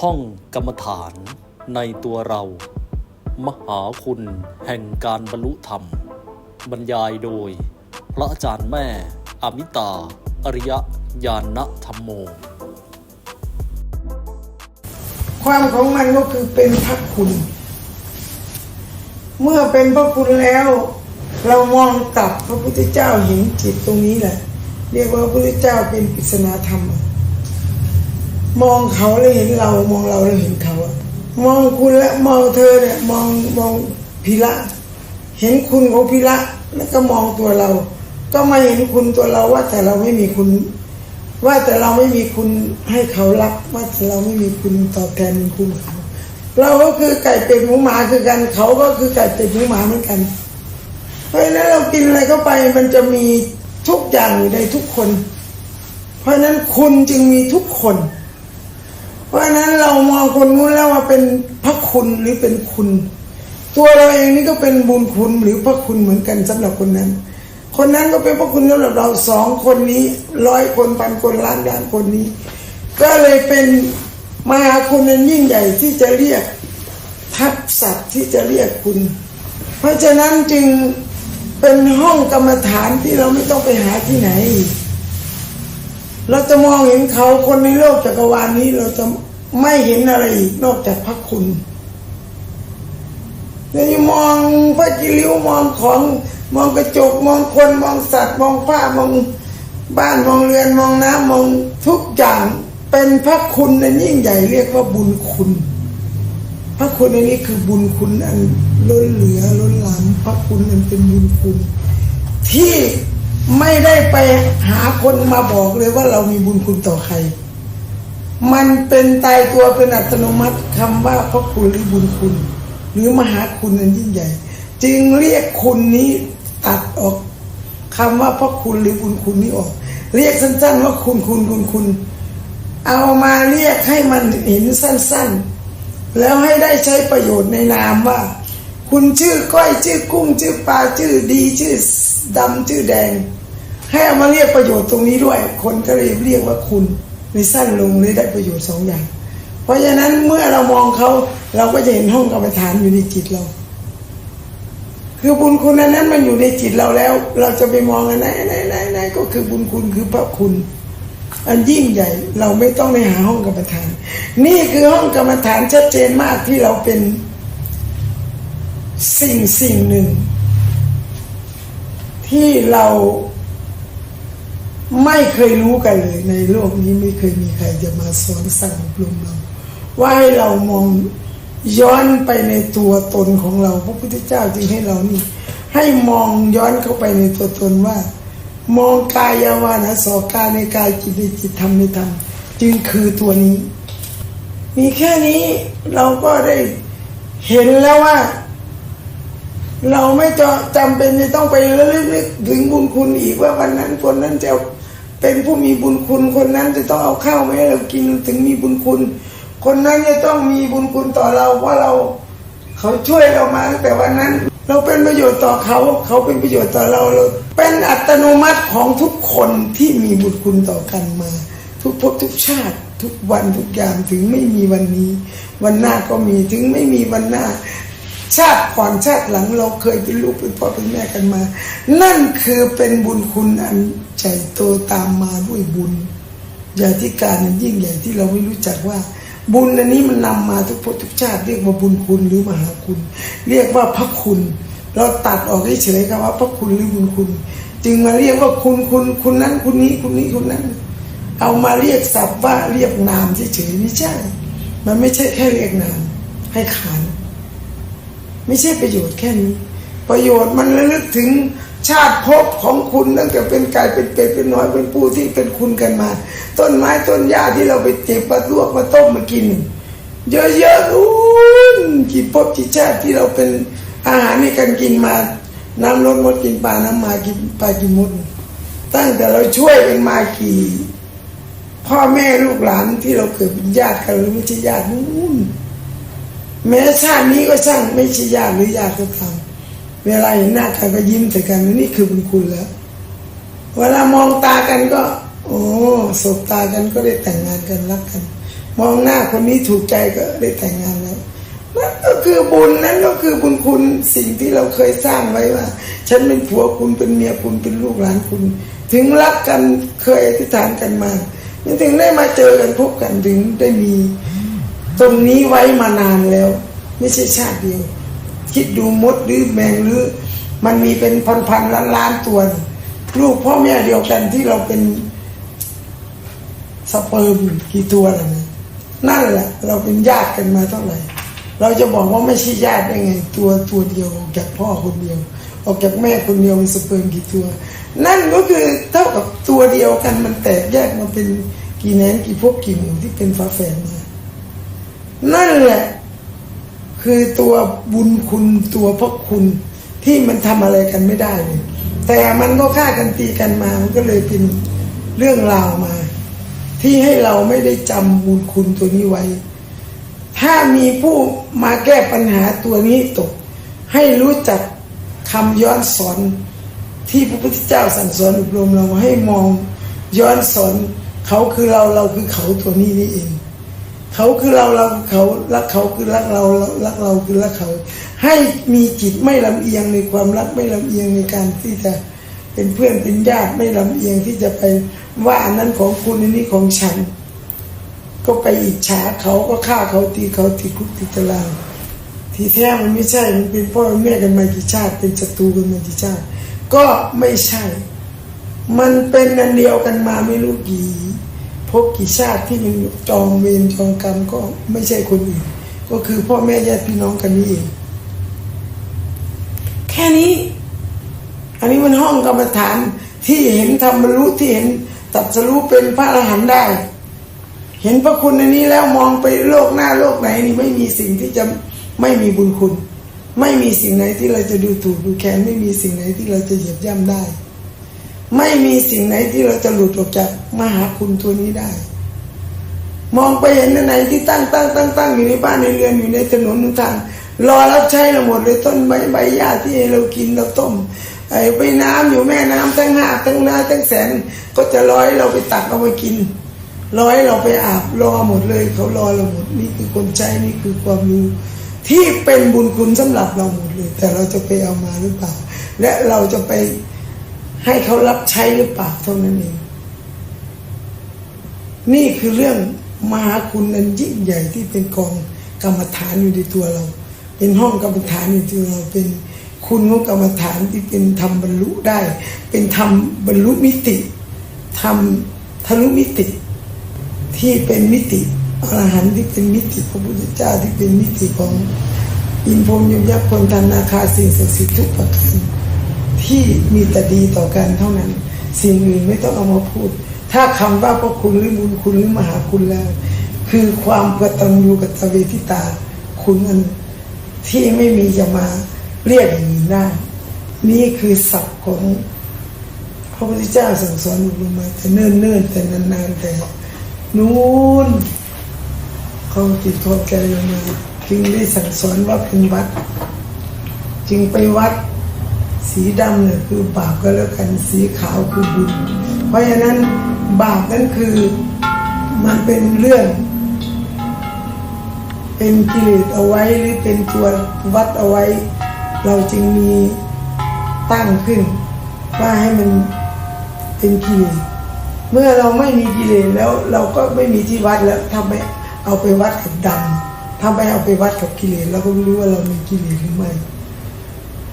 ห้องกรรมฐานในตัวเรา มหาคุณแห่งการบรรลุธรรม บรรยายโดย พระอาจารย์แม่อมิตา อริยญาณธรรมโม ความของมันก็คือเป็นพระคุณ เมื่อเป็นพระคุณแล้ว เรามองกลับพระพุทธเจ้าเห็นจิตตรงนี้แหละ เรียกว่าพระพุทธเจ้าเป็นปริศนาธรรม มองเขาแล้วเห็นเรา มองเราแล้วเห็นเขาอะมองคุณและมองเธอเนี่ยมองมองพิระเห็นคุณของพิระแล้วก็มองตัวเรา ก็มาเห็นคุณตัวเราว่าแต่เราไม่มีคุณ ว่าแต่เราไม่มีคุณให้เขารักว่าแต่เราไม่มีคุณตอบแทนคุณเขา เราก็คือไก่เป็ดหมูหมาคือกัน เขาก็คือไก่เป็ดหมูหมาเหมือนกัน เพราะฉะนั้นเรากินอะไรเข้าไปมันจะมีทุกอย่างอยู่ในทุกคน เพราะฉะนั้นคุณจึงมีทุกคน ราะฉะนั้นเรามองคนนู้นแล้วว่าเป็นพระคุณหรือเป็นคุณ ตัวเราเองนี่ก็เป็นบุญคุณหรือพระคุณเหมือนกันสำหรับคนนั้น คนนั้นก็เป็นพระคุณสำหรับเราสองคนนี้ร้อยคนพันคนล้านล้านคนนี้ ก็เลยเป็นมหาคุณันยิ่งใหญ่ที่จะเรียกทัพสัตว์ที่จะเรียกคุณ เพราะฉะนั้นจึงเป็นห้องกรรมฐานที่เราไม่ต้องไปหาที่ไหน เราจะมองเห็นเขาคนในโลกจักรวาลนี้ เราจะไม่เห็นอะไรอีกนอกจากพระคุณเราจะมองพระกิริ้วมองของมองกระจกมองคนมองสัตว์มองผ้ามองบ้านมองเรือนมองน้ำมองทุกอย่างเป็นพระคุณอันยิ่งใหญ่เรียกว่าบุญคุณ พระคุณอันนี้คือบุญคุณอันล้นเหลือล้นหลามพระคุณอันเป็นบุญคุณ ที่ ไม่ได้ไปหาคนมาบอกเลยว่าเรามีบุญคุณต่อใคร มันเป็นตายตัวเป็นอัตโนมัติคำว่าพระคุณหรือบุญคุณ หรือมหาคุณอันยิ่งใหญ่ จึงเรียกคุณนี้ตัดออกคำว่าพระคุณหรือบุญคุณนี้ออก เรียกสั้น ๆ ว่าคุณคุณคุณคุณ เอามาเรียกให้มันเห็นสั้น ๆ แล้วให้ได้ใช้ประโยชน์ในนามว่า คุณชื่อก้อยชื่อกุ้ง ชื่อปลาชื่อดีชื่อ ดำชื่อแดง ให้เอามาเรียกประโยชน์ตรงนี้ด้วย คนก็เลยเรียกว่าคุณในสั้นลงเลยได้ประโยชน์สองอย่าง เพราะฉะนั้นเมื่อเรามองเขาเราก็จะเห็นห้องกรรมฐานอยู่ในจิตเรา คือบุญคุณอันนั้นมันอยู่ในจิตเราแล้ว เราจะไปมองอันไหนไหนไหนไหนก็คือบุญคุณคือพระคุณ อันยิ่งใหญ่เราไม่ต้องไปหาห้องกรรมฐาน นี่คือห้องกรรมฐานชัดเจนมากที่เราเป็นสิ่งสิ่งหนึ่ง ที่เราไม่เคยรู้กันเลย ในโลกนี้ไม่เคยมีใครจะมาสอนสั่งอบรมเราว่าให้เรามองย้อนไปในตัวตนของเรา พระพุทธเจ้าจึงให้เรานี่ ให้มองย้อนเข้าไปในตัวตนว่า มองกายวานะสอกาในกายจิตในจิตธรรมในธรรมจึงคือตัวนี้ มีแค่นี้เราก็ได้เห็นแล้วว่า เราไม่จะจำเป็นจะต้องไประลึกนึกถึงบุญคุณอีกว่าวันนั้นคนนั้นจะเป็นผู้มีบุญคุณคนนั้นจะต้องเอาข้าวมาให้เรากินถึงมีบุญคุณ คนนั้นจะต้องมีบุญคุณต่อเราเพราเรา เขาช่วยเรามาตั้งแต่วันนั้น เราเป็นประโยชน์ต่อเขา เขาเป็นประโยชน์ต่อเราเรา เป็นอัตโนมัติของทุกคนที่มีบุญคุณต่อกันมา ทุกภพทุกชาติทุกวันทุกยามถึงไม่มีวันนี้ วันหน้าก็มีถึงไม่มีวันหน้า ชาติก่อนชาติหลังเราเคยเป็นลูกเป็นพ่อเป็นแม่กันมา นั่นคือเป็นบุญคุณอันใหญ่โตตามมาด้วยบุญญ่ที่การอันยิ่งใหญ่ที่เราไม่รู้จักว่า บุญอันนี้มันนำมาทุกภพทุกชาติ เรียกว่าบุญคุณหรือมหาคุณ เรียกว่าพระคุณ เราตัดออกเฉยๆคำว่าพระคุณหรือบุญคุณ จึงมาเรียกว่าคุณคุณคุณนั้นคุณนี้คุณนี้คุณนั้น เอามาเรียกศัพท์ว่าเรียกนามเฉยๆไม่ใช่ มันไม่ใช่แค่เรียกนามให้ขาน ไม่ใช่ประโยชน์แค่นี้ ประโยชน์มันระลึกถึงชาติภพของคุณตั้งแต่เป็นไก่เป็นเป็ดเป็นน้อยเป็นปูที่เป็นคุณกันมา ต้นไม้ต้นหญ้าที่เราไปเจ็บมาลวกมาต้มมากิน เยอะๆนู้นกี่ภพกี่ชาติที่เราเป็นอาหารในการกินมา น้ำลดมดกินปลาน้ำมากินปลากินมดตั้งแต่เราช่วยเป็นมากี่พ่อแม่ลูกหลานที่เราเกิดเป็นญาติกันหรือไม่ใช่ญาตินู้น แม้ชาตินี้ก็ช่างไม่ใช่ญาติหรือญาติก็ตามเวลาเห็นหน้ากันก็ยิ้มใส่กันนี่คือบุญคุณแล้ว เวลามองตากันก็ โอ้สบตากันก็ได้แต่งงานกันรักกัน มองหน้าคนนี้ถูกใจก็ได้แต่งงานแล้วนั่นก็คือบุญนั่นก็คือบุญคุณสิ่งที่เราเคยสร้างไว้ว่า ฉันเป็นผัวคุณเป็นเมียคุณเป็นลูกหลานคุณ ถึงรักกันเคยอธิษฐานกันมามันถึงได้มาเจอกันพบกันถึงได้มี ตรงนี้ไว้มานานแล้ว ไม่ใช่ชาติเดียว คิดดูมดหรือแมงหรือ มันมีเป็นพันๆล้านล้านๆตัว ลูกพ่อแม่เดียวกันที่เราเป็นสเปิร์มกี่ตัวล่ะเนี่ยนั่นแหละ เราเป็นญาติกันมาเท่าไหร่ เราจะบอกว่าไม่ใช่ญาติได้ไง ตัวตัวเดียวออกจากพ่อคนเดียว ออกจากแม่คนเดียวมีสเปิร์มกี่ตัว นั่นก็คือเท่ากับตัวเดียวกันมันแตกแยกมาเป็นกี่แหนนกี่พวกกี่หมู่ที่เป็นฝาแฝดมา นั่นแหละ คือตัวบุญคุณตัวพระคุณที่มันทำอะไรกันไม่ได้เลยแต่มันก็ฆ่ากันตีกันมา มันก็เลยเป็นเรื่องราวมา ที่ให้เราไม่ได้จำบุญคุณตัวนี้ไว้ ถ้ามีผู้มาแก้ปัญหาตัวนี้ตก ให้รู้จักคำย้อนสอนที่พระพุทธเจ้าสั่งสอนอบรมเราให้มองย้อนสอนเขาคือเราเราคือเขาตัวนี้นี่เอง เขาคือเราเราคือเขารักเขาคือรักเราเรารักเราคือรักเขา ให้มีจิตไม่ลำเอียงในความรักไม่ลำเอียงในการที่จะเป็นเพื่อนเป็นญาติไม่ลำเอียงที่จะไปว่าอันนั้นของคุณอันนี้ของฉัน ก็ไปอิจฉาเขาก็ฆ่าเขาตีเขาติดคุกติดตารางที่แท้มันไม่ใช่มันเป็นพ่อแม่กันมากี่ชาติ เป็นศัตรูกันมากี่ชาติ ก็ไม่ใช่ มันเป็นอันเดียวกันมาไม่รู้กี่ พบกี่ชาติที่มันจองเวรจองกรรมก็ไม่ใช่คนอื่น ก็คือพ่อแม่ญาติพี่น้องกันนี่เองแค่นี้ อันนี้มันห้องกรรมฐานที่เห็นธรรมบรรลุที่เห็นตัดสรู้เป็นพระอรหันต์ได้ เห็นพระคุณในนี้แล้วมองไปโลกหน้าโลกไหนนี่ไม่มีสิ่งที่จะไม่มีบุญคุณ ไม่มีสิ่งไหนที่เราจะดูถูกดูแคลนไม่มีสิ่งไหนที่เราจะเหยียบย่ำได้ ไม่มีสิ่งไหนที่เราจะหลุดออกจากมหาคุณตัวนี้ได้ มองไปเห็นอันไหนที่ตั้งตั้งตั้งตั้งอยู่ในบ้านในเรือนอยู่ในถนนหนทาง รอรับใช้เราหมดเลยต้นใบใบหญ้าที่เรากินเราต้มไอ้ไปน้ำอยู่แม่น้ำทั้งห้าทั้งนาทั้งแสน ก็จะร้อยเราไปตักเอาไปกิน ร้อยเราไปอาบรอหมดเลย เขารอเราหมดนี่คือคนใช้นี่คือความรู้ที่เป็นบุญคุณสำหรับเราหมดเลย แต่เราจะไปเอามาหรือเปล่า และเราจะไป ให้เขารับใช้หรือเปล่าเท่านั้นเอง นี่คือเรื่องมหาคุณอันยิ่งใหญ่ที่เป็นกองกรรมฐานอยู่ในตัวเรา เป็นห้องกรรมฐานอยู่ในตัวเราเป็นคุณของกรรมฐานที่เป็นธรรมบรรลุได้ เป็นธรรมบรรลุมิติธรรมทะลุมิติ ที่เป็นมิติอรหันต์ที่เป็นมิติพระพุทธเจ้าที่เป็นมิติของอินพรมยมยักษ์พลธนาคาสิ่งศักดิ์สิทธิ์ทุกประการ ที่มีแต่ดีต่อกันเท่านั้น สิ่งอื่นไม่ต้องเอามาพูด ถ้าคำว่าพระคุณหรือบุญคุณหรือมหาคุณแล้ว คือความกตัญญูกตเวทิตา คุณอันที่ไม่มีจะมาเรียกอย่างนี้ได้ นี่คือศัพท์ของพระพุทธเจ้าสั่งสอนอบรมมาแต่เนิ่นๆแต่นานๆแต่นู้นเขาติดทอดใจลงมาจึงได้สั่งสอนว่าเป็นวัด จึงไปวัด สีดำเนี่ยคือบาปก็แล้วกันสีขาวคือบุญ เพราะฉะนั้นบาปนั่นคือมันเป็นเรื่อง เป็นกิเลสเอาไว้หรือเป็นตัววัดเอาไว้ เราจึงมีตั้งขึ้น ว่าให้มันเป็นกิเลสเมื่อเราไม่มีกิเลสแล้วเราก็ไม่มีที่วัดแล้วทำไมเอาไปวัดกับดำทำไมเอาไปวัดกับกิเลสเราก็ไม่รู้ว่าเรามีกิเลสหรือไม่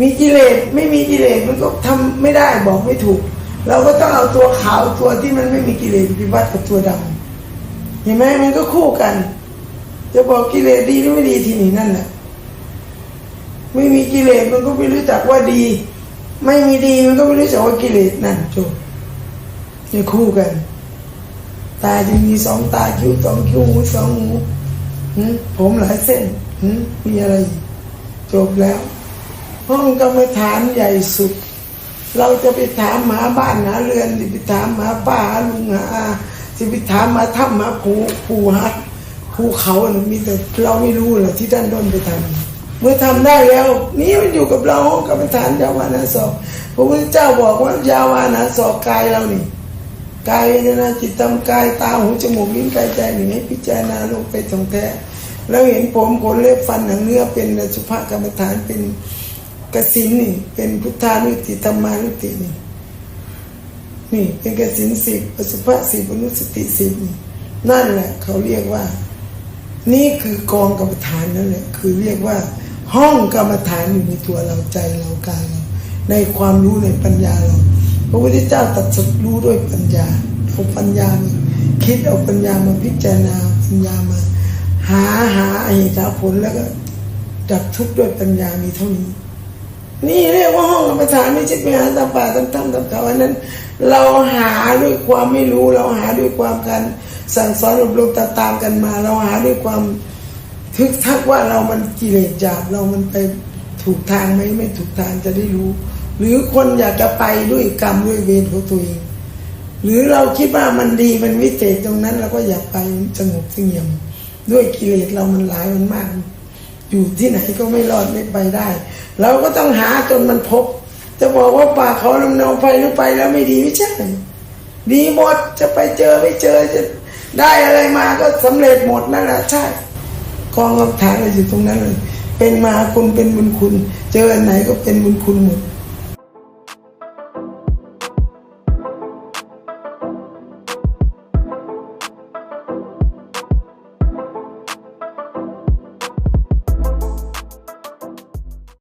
มีกิเลสไม่มีกิเลสมันก็ทำไม่ได้บอกไม่ถูก เราก็ต้องเอาตัวขาวตัวที่มันไม่มีกิเลสไปวัดกับตัวดำเห็นไหมมันก็คู่กัน จะบอกกิเลสดีหรือไม่ดีที่นี่นั่นแหละไม่มีกิเลสมันก็ไม่รู้จักว่าดี ไม่มีดีมันก็ไม่รู้จักว่ากิเลสนั่นจบจะคู่กัน ตาจะมีสองตาคิ้วสองคิ้วหูสองหูผมหลายเส้นมีอะไรจบแล้ว ห้องกรรมฐานใหญ่สุด เราจะไปถามหาบ้านหาเรือนจะไปถามหาป้าหาลุงหาอาจะไปถามหาถ้ำหาภูภูหาภูเขาน่ะมีแต่เราไม่รู้หรอกที่ด้านด้นไปทำเมื่อทำได้แล้ว นี่มันอยู่กับเราห้องกรรมฐานยาวานาสอบพระพุทธเจ้าบอกว่ายาวานาสอบกายเรานี่กายเวทนาจิตตำกายตาหูจมูกลิ้นกายใจหนึ่งให้พิจารณาลงไปตรงแท้แล้วเห็นผมขนเล็บฟันหนังเนื้อเป็นสุภกรรมฐานเป็น กสินนี่ เป็นพุทธานุติธรรมานุตินี่นี่เป็นกสินสิบอสุภะสิบอนุสติสิบนี่นั่นแหละ เขาเรียกว่า นี่คือกองกรรมฐานนั่นแหละคือเรียกว่า ห้องกรรมฐานอยู่ในตัวเราใจเรากายเราในความรู้ในปัญญาเราพระพุทธเจ้าตรัสรู้ด้วยปัญญาเอาปัญญาคิดเอาปัญญามาพิจารณาปัญญามา หาหาเหตุผลแล้วก็ดับทุกข์ด้วยปัญญามีเท่านี้ นี่เรียกว่าห้องกรรมฐานไม่ใช่ไปหาตามป่าตามถ้ำตามเขาอันนั้น เราหาด้วยความไม่รู้เราหาด้วยความการสั่งสอนอบรมตามๆกันมา เราหาด้วยความทึกทักว่าเรามันกิเลสหยาบเรามันไปถูกทางไหมไม่ถูกทางจะได้รู้ หรือคนอยากจะไปด้วยกรรมด้วยเวรของตัวเองหรือเราคิดว่ามันดีมันวิเศษตรงนั้นเราก็อยากไปสงบเสงี่ยม ด้วยกิเลสเรามันหลายมันมาก อยู่ที่ไหนก็ไม่รอดไม่ไปได้ เราก็ต้องหาจนมันพบ จะบอกว่าป่าเขาลำเนาไปหรือไปแล้วไม่ดีไม่ใช่ดีหมดจะไปเจอไม่เจอจะได้อะไรมาก็สำเร็จหมดนั่นแหละใช่กองคำถามเรอยู่ตรงนั้นเลย เป็นมาคุณเป็นบุญคุณ เจออันไหนก็เป็นบุญคุณหมด